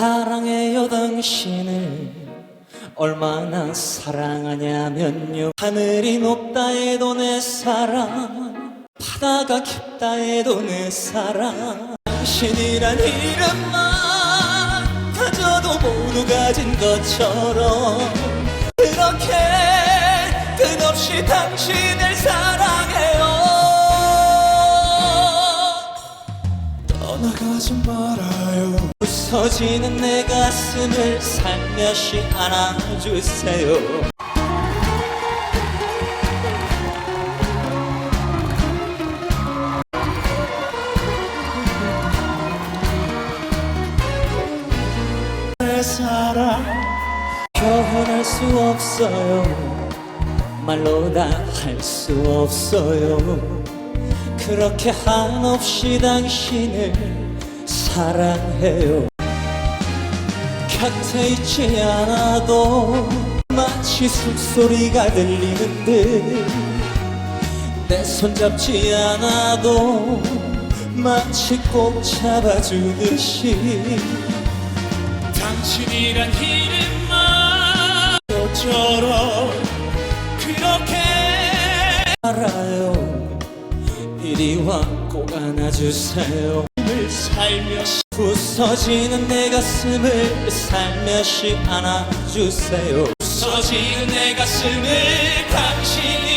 사랑해요 당신을. 얼마나 사랑하냐면요. 하늘이 높다 해도 내 사랑 바다가 깊다 해도 내 사랑. 당신이란 이름만 가져도 모두 가진 것처럼 그렇게 끝없이 당신을 사랑해요. 떠나가지 말아요 부서지는 내 가슴을 살며시 안아주세요. 내 사랑 표현할 수 없어요. 말로 다 할 수 없어요. 그렇게 한없이 당신을 사랑해요 곁에 있지 않아도 마치 숨소리가 들리는 듯 내 손 잡지 않아도 마치 꼭 잡아주듯이 당신이란 이름만 너처럼 그렇게 알아요. 이리 와 꼭 안아주세요 늘 살며시 부서지는 내 가슴을 살며시 안아주세요. 부서지는 내 가슴을 당신이